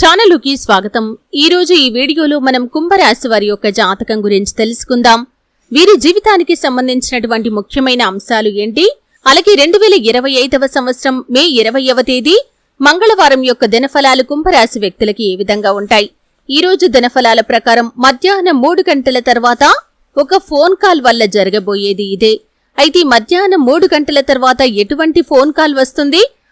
ఛానలుకి స్వాగతం. ఈ రోజు ఈ వీడియోలో మనం కుంభరాశి వారి యొక్క జాతకం గురించి తెలుసుకుందాం. వీరి జీవితానికి సంబంధించినటువంటి ముఖ్యమైన అంశాలు ఏంటి? అలాగే రెండు వేల ఇరవై ఐదవ సంవత్సరం మే ఇరవైవ తేదీ మంగళవారం యొక్క దినఫలాలు కుంభరాశి వ్యక్తులకి ఏ విధంగా ఉంటాయి? ఈ రోజు దినఫలాల ప్రకారం మధ్యాహ్నం మూడు గంటల తర్వాత ఒక ఫోన్ కాల్ వల్ల జరగబోయేది ఇదే. అయితే మధ్యాహ్నం మూడు గంటల తర్వాత ఎటువంటి ఫోన్ కాల్ వస్తుంది?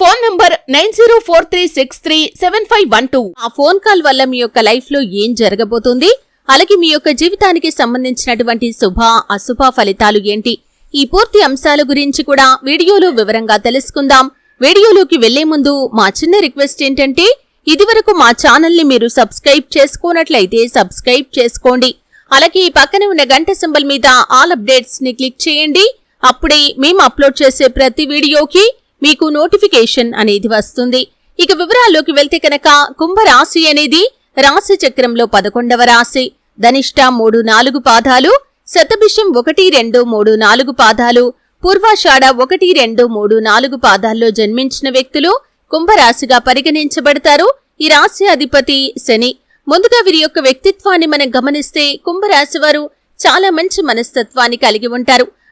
Phone number nine zero four three six three seven five one two. ఆ ఫోన్ కాల్ వల్ల మీ యొక్క లైఫ్లో ఏం జరగబోతుంది? అలాగే మీ యొక్క జీవితానికి సంబంధించినటువంటి శుభ అశుభ ఫలితాలు ఏంటి? ఈ పూర్తి అంశాల గురించి కూడా వీడియోలో వివరంగా తెలుసుకుందాం. వీడియోలోకి వెళ్ళే ముందు మా చిన్న రిక్వెస్ట్ ఏంటంటే ఇదివరకు మా ఛానల్ని మీరు సబ్స్క్రైబ్ చేసుకోనట్లయితే సబ్స్క్రైబ్ చేసుకోండి. అలాగే ఈ పక్కనే ఉన్న గంట సింబల్ మీద ఆల్ అప్డేట్స్ని క్లిక్ చేయండి. అప్పుడే మేము అప్లోడ్ చేసే ప్రతి వీడియోకి మీకు నోటిఫికేషన్ అనేది వస్తుంది. ఇక వివరాల్లోకి వెళ్తే కనుక కుంభరాశి అనేది రాశి చక్రంలో పదకొండవ రాశి. ధనిష్ట మూడు నాలుగు పాదాలు శతభిషం ఒకటి రెండు మూడు నాలుగు పాదాలు పూర్వాషాఢ ఒకటి రెండు మూడు నాలుగు పాదాల్లో జన్మించిన వ్యక్తులు కుంభరాశిగా పరిగణించబడతారు. ఈ రాశి అధిపతి శని. ముందుగా వీరి యొక్క వ్యక్తిత్వాన్ని మనం గమనిస్తే కుంభరాశి వారు చాలా మంచి మనస్తత్వాన్ని కలిగి ఉంటారు.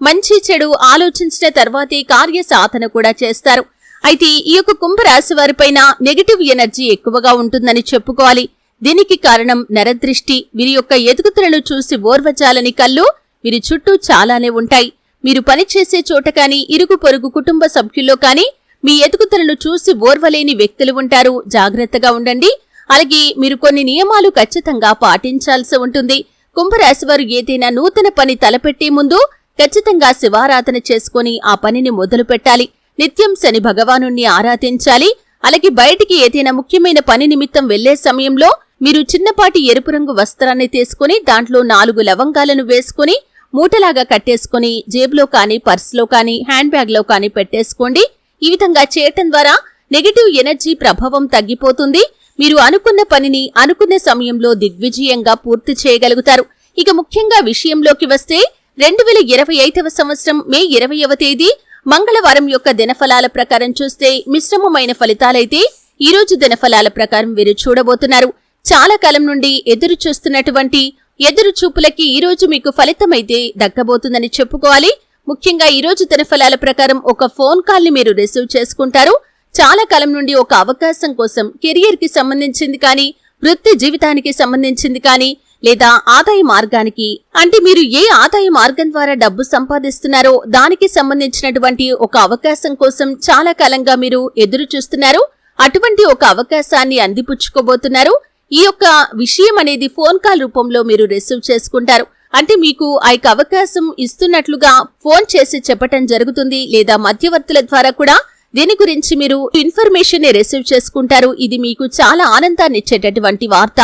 మంచి చెడు ఆలోచించిన తర్వాతే కార్య సాధన కూడా చేస్తారు. అయితే ఈ యొక్క కుంభరాశి వారిపైన నెగిటివ్ ఎనర్జీ ఎక్కువగా ఉంటుందని చెప్పుకోవాలి. దీనికి కారణం నరదృష్టి. వీరి యొక్క ఎదుగుదలను చూసి ఓర్వజాలని కళ్ళు వీరి చుట్టూ చాలానే ఉంటాయి. మీరు పనిచేసే చోట కానీ ఇరుగు పొరుగు కుటుంబ సభ్యుల్లో కానీ మీ ఎదుగుదలను చూసి ఓర్వలేని వ్యక్తులు ఉంటారు. జాగ్రత్తగా ఉండండి. అలాగే మీరు కొన్ని నియమాలు ఖచ్చితంగా పాటించాల్సి ఉంటుంది. కుంభరాశి వారు ఏదైనా నూతన పని తలపెట్టే ముందు ఖచ్చితంగా శివారాధన చేసుకుని ఆ పనిని మొదలు పెట్టాలి నిత్యం శని భగవానుణ్ణి ఆరాధించాలి. అలాగే బయటికి ఏదైనా ముఖ్యమైన పని నిమిత్తం వెళ్ళే సమయంలో మీరు చిన్నపాటి ఎరుపు రంగు వస్త్రాన్ని తీసుకుని దాంట్లో నాలుగు లవంగాలను వేసుకుని మూటలాగా కట్టేసుకుని జేబులో కానీ పర్స్లో కానీ హ్యాండ్ బ్యాగ్లో కానీ పెట్టేసుకోండి. ఈ విధంగా చేయటం ద్వారా నెగిటివ్ ఎనర్జీ ప్రభావం తగ్గిపోతుంది. మీరు అనుకున్న పనిని అనుకున్న సమయంలో దిగ్విజయంగా పూర్తి చేయగలుగుతారు. ఇక ముఖ్యంగా విషయంలోకి వస్తే రెండు వేల ఇరవై ఐదవ సంవత్సరం మే ఇరవయవ తేదీ మంగళవారం యొక్క దినఫలాల ప్రకారం చూస్తే మిశ్రమమైన ఫలితాలైతే ఈ రోజు దినఫలాల ప్రకారం వీరు చూడబోతున్నారు. చాలా కాలం నుండి ఎదురు చూస్తున్నటువంటి ఎదురు చూపులకి ఈ రోజు మీకు ఫలితమైతే దక్కబోతుందని చెప్పుకోవాలి. ముఖ్యంగా ఈ రోజు దినఫలాల ప్రకారం ఒక ఫోన్ కాల్ని మీరు రిసీవ్ చేసుకుంటారు. చాలా కాలం నుండి ఒక అవకాశం కోసం కెరియర్కి సంబంధించింది కానీ వృత్తి జీవితానికి సంబంధించింది కానీ లేదా ఆదాయ మార్గానికి? అంటే మీరు ఏ ఆదాయ మార్గం ద్వారా డబ్బు సంపాదిస్తున్నారో దానికి సంబంధించినటువంటి ఒక అవకాశం కోసం చాలా కాలంగా మీరు ఎదురు చూస్తున్నారు. అటువంటి ఒక అవకాశాన్ని అందిపుచ్చుకోబోతున్నారు. ఈ యొక్క విషయం అనేది ఫోన్ కాల్ రూపంలో మీరు రిసీవ్ చేసుకుంటారు. అంటే మీకు ఆ యొక్క అవకాశం ఇస్తున్నట్లుగా ఫోన్ చేసి చెప్పటం జరుగుతుంది లేదా మధ్యవర్తుల ద్వారా కూడా దీని గురించి మీరు ఇన్ఫర్మేషన్ని రిసీవ్ చేసుకుంటారు. ఇది మీకు చాలా ఆనందాన్ని ఇచ్చేటటువంటి వార్త.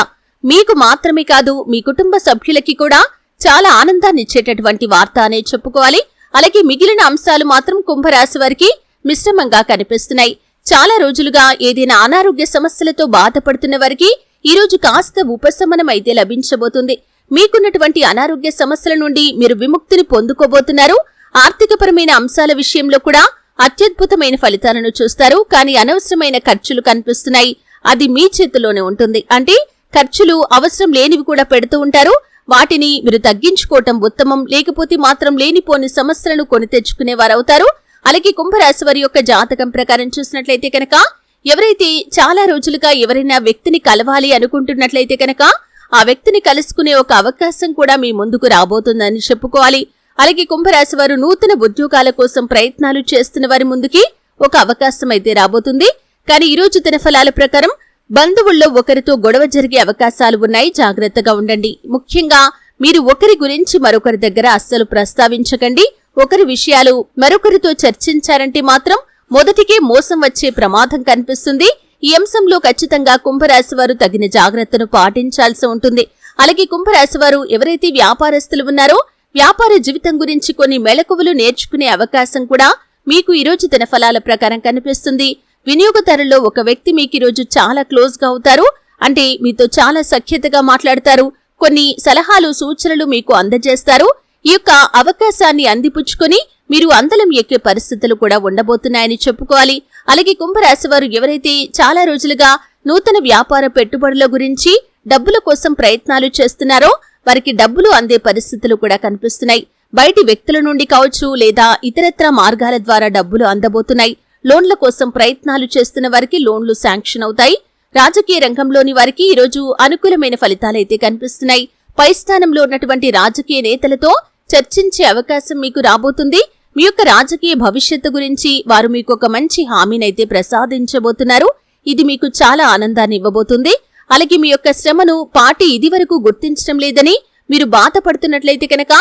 మీకు మాత్రమే కాదు మీ కుటుంబ సభ్యులకి కూడా చాలా ఆనందాన్నిచ్చేటటువంటి వార్త అనే చెప్పుకోవాలి. అలాగే మిగిలిన అంశాలు మాత్రం కుంభరాశి వారికి మిశ్రమంగా కనిపిస్తున్నాయి. చాలా రోజులుగా ఏదైనా అనారోగ్య సమస్యలతో బాధపడుతున్న వారికి ఈరోజు కాస్త ఉపశమనం అయితే లభించబోతుంది. మీకున్నటువంటి అనారోగ్య సమస్యల నుండి మీరు విముక్తిని పొందుకోబోతున్నారు. ఆర్థికపరమైన అంశాల విషయంలో కూడా అత్యద్భుతమైన ఫలితాలను చూస్తారు. కానీ అనవసరమైన ఖర్చులు కనిపిస్తున్నాయి. అది మీ చేతిలోనే ఉంటుంది. అంటే ఖర్చులు అవసరం లేనివి కూడా పెడుతూ ఉంటారు. వాటిని మీరు తగ్గించుకోవటం ఉత్తమం లేకపోతే మాత్రం లేనిపోని సమస్యలను కొని తెచ్చుకునేవారవుతారు. అలాగే కుంభరాశి వారి యొక్క జాతకం ప్రకారం చూసినట్లయితే కనుక ఎవరైతే చాలా రోజులుగా ఎవరైనా వ్యక్తిని కలవాలి అనుకుంటున్నట్లయితే కనుక ఆ వ్యక్తిని కలుసుకునే ఒక అవకాశం కూడా మీ ముందుకు రాబోతుందని చెప్పుకోవాలి. అలాగే కుంభరాశి వారు నూతన ఉద్యోగాల కోసం ప్రయత్నాలు చేస్తున్న వారి ముందుకి ఒక అవకాశం అయితే రాబోతుంది. కానీ ఈ రోజు దినఫలాల ప్రకారం బంధువుల్లో ఒకరితో గొడవ జరిగే అవకాశాలు ఉన్నాయి. జాగ్రత్తగా ఉండండి. ముఖ్యంగా మీరు ఒకరి గురించి మరొకరి దగ్గర అస్సలు ప్రస్తావించకండి. ఒకరి విషయాలు మరొకరితో చర్చించారంటే మాత్రం మొదటికే మోసం వచ్చే ప్రమాదం కనిపిస్తుంది. ఈ అంశంలో ఖచ్చితంగా కుంభరాశి వారు తగిన జాగ్రత్తను పాటించాల్సి ఉంటుంది. అలాగే కుంభరాశి వారు ఎవరైతే వ్యాపారస్తులు ఉన్నారో వ్యాపార జీవితం గురించి కొన్ని మెలకువలు నేర్చుకునే అవకాశం కూడా మీకు ఈరోజు తన ఫలాల ప్రకారం కనిపిస్తుంది. వినియోగదారుల్లో ఒక వ్యక్తి మీకు ఈరోజు చాలా క్లోజ్గా అవుతారు. అంటే మీతో చాలా సఖ్యతగా మాట్లాడతారు. కొన్ని సలహాలు సూచనలు మీకు అందజేస్తారు. ఈ యొక్క అవకాశాన్ని అందిపుచ్చుకొని మీరు అందలం ఎక్కే పరిస్థితులు కూడా ఉండబోతున్నాయని చెప్పుకోవాలి. అలాగే కుంభరాశి వారు ఎవరైతే చాలా రోజులుగా నూతన వ్యాపార పెట్టుబడుల గురించి డబ్బుల కోసం ప్రయత్నాలు చేస్తున్నారో వారికి డబ్బులు అందే పరిస్థితులు కూడా కనిపిస్తున్నాయి. బయటి వ్యక్తుల నుండి కావచ్చు లేదా ఇతరత్ర మార్గాల ద్వారా డబ్బులు అందబోతున్నాయి. లోన్ల కోసం ప్రయత్నాలు చేస్తున్న వారికి లోన్లు శాంక్షన్ అవుతాయి. రాజకీయ రంగంలోని వారికి ఈరోజు అనుకూలమైన ఫలితాలైతే కనిపిస్తున్నాయి. పై స్థానంలో ఉన్నటువంటి రాజకీయ నేతలతో చర్చించే అవకాశం మీకు రాబోతుంది. మీ యొక్క రాజకీయ భవిష్యత్తు గురించి వారు మీకు ఒక మంచి హామీనైతే ప్రసాదించబోతున్నారు. ఇది మీకు చాలా ఆనందాన్ని ఇవ్వబోతుంది. అలాగే మీ యొక్క శ్రమను పార్టీ ఇదివరకు గుర్తించడం లేదని మీరు బాధపడుతున్నట్లయితే కనుక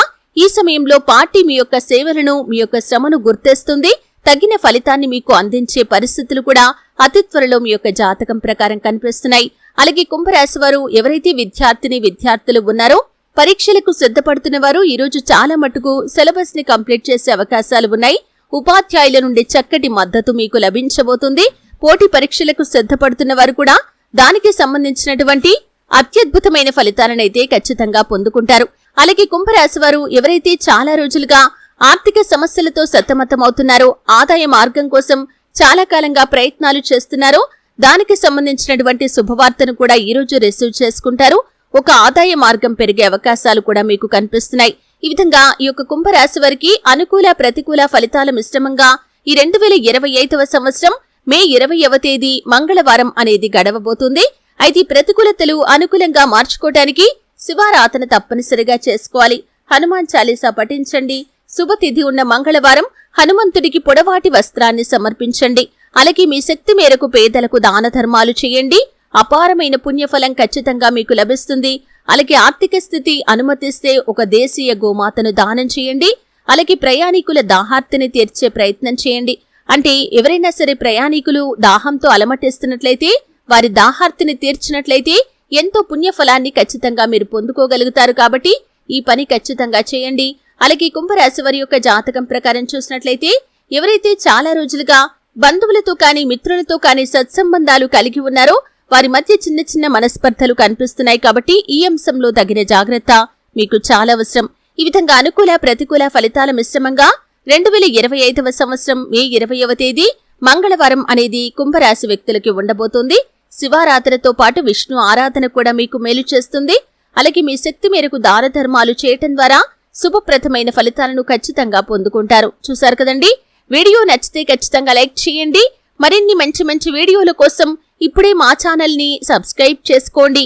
ఈ సమయంలో పార్టీ మీ యొక్క సేవలను మీ యొక్క శ్రమను గుర్తిస్తుంది. తగిన ఫలితాన్ని మీకు అందించే పరిస్థితులు కూడా అతి త్వరలో మీ యొక్క జాతకం ప్రకారం కనిపిస్తున్నాయి. అలాగే కుంభరాశి వారు ఎవరైతే విద్యార్థిని విద్యార్థులు ఉన్నారో పరీక్షలకు సిద్ధపడుతున్న వారు ఈరోజు చాలా మటుకు సిలబస్ని కంప్లీట్ చేసే అవకాశాలు ఉన్నాయి. ఉపాధ్యాయుల నుండి చక్కటి మద్దతు మీకు లభించబోతుంది. పోటీ పరీక్షలకు సిద్ధపడుతున్న వారు కూడా దానికి సంబంధించినటువంటి అత్యద్భుతమైన ఫలితాలనైతే ఖచ్చితంగా పొందుకుంటారు. అలాగే కుంభరాశి వారు ఎవరైతే చాలా రోజులుగా ఆర్థిక సమస్యలతో సతమతమవుతున్నారో. ఆదాయ మార్గం కోసం చాలా కాలంగా ప్రయత్నాలు చేస్తున్నారో. దానికి సంబంధించినటువంటి శుభవార్తను కూడా ఈ రోజు రిసీవ్ చేసుకుంటారు. ఒక ఆదాయ మార్గం పెరిగే అవకాశాలు కూడా మీకు కనిపిస్తున్నాయి. ఈ విధంగా ఈ యొక్క కుంభరాశి వారికి అనుకూల ప్రతికూల ఫలితాల మిశ్రమంగా ఈ రెండు వేల ఇరవై ఐదవ సంవత్సరం మే ఇరవైవ తేదీ మంగళవారం అనేది గడవబోతుంది. అయితే ప్రతికూలతలు అనుకూలంగా మార్చుకోవటానికి శివారాధన తప్పనిసరిగా చేసుకోవాలి. హనుమాన్ చాలీసా పఠించండి. శుభతిథి ఉన్న మంగళవారం హనుమంతుడికి పొడవాటి వస్త్రాన్ని సమర్పించండి. అలాగే మీ శక్తి మేరకు పేదలకు దాన ధర్మాలు చేయండి. అపారమైన పుణ్యఫలం ఖచ్చితంగా మీకు లభిస్తుంది. అలాగే ఆర్థిక స్థితి అనుమతిస్తే ఒక దేశీయ గోమాతను దానం చేయండి. అలాగే ప్రయాణికుల దాహార్తిని తీర్చే ప్రయత్నం చేయండి. అంటే ఎవరైనా సరే ప్రయాణికులు దాహంతో అలమటిస్తున్నట్లయితే వారి దాహార్తిని తీర్చినట్లయితే ఎంతో పుణ్యఫలాన్ని ఖచ్చితంగా మీరు పొందుకోగలుగుతారు కాబట్టి ఈ పని ఖచ్చితంగా చేయండి. అలాగే కుంభరాశి వారి యొక్క జాతకం ప్రకారం చూసినట్లయితే ఎవరైతే చాలా రోజులుగా బంధువులతో కానీ మిత్రులతో కానీ సత్సంబంధాలు కలిగి ఉన్నారో వారి మధ్య చిన్న చిన్న మనస్పర్ధలు కనిపిస్తున్నాయి కాబట్టి ఈ అంశంలో తగిన జాగ్రత్త మీకు చాలా అవసరం. ఈ విధంగా అనుకూల ప్రతికూల ఫలితాల మిశ్రమంగా రెండు వేల ఇరవై ఐదవ సంవత్సరం మే ఇరవైవ తేదీ మంగళవారం అనేది కుంభరాశి వ్యక్తులకి ఉండబోతోంది. శివారాధనతో పాటు విష్ణు ఆరాధన కూడా మీకు మేలు చేస్తుంది. అలాగే మీ శక్తి మేరకు దాన ధర్మాలు చేయటం ద్వారా శుభప్రదమైన ఫలితాలను ఖచ్చితంగా పొందుకుంటారు. చూశారు కదండి? వీడియో నచ్చితే ఖచ్చితంగా లైక్ చేయండి. మరిన్ని మంచి మంచి వీడియోల కోసం ఇప్పుడే మా ఛానల్ని సబ్స్క్రైబ్ చేసుకోండి.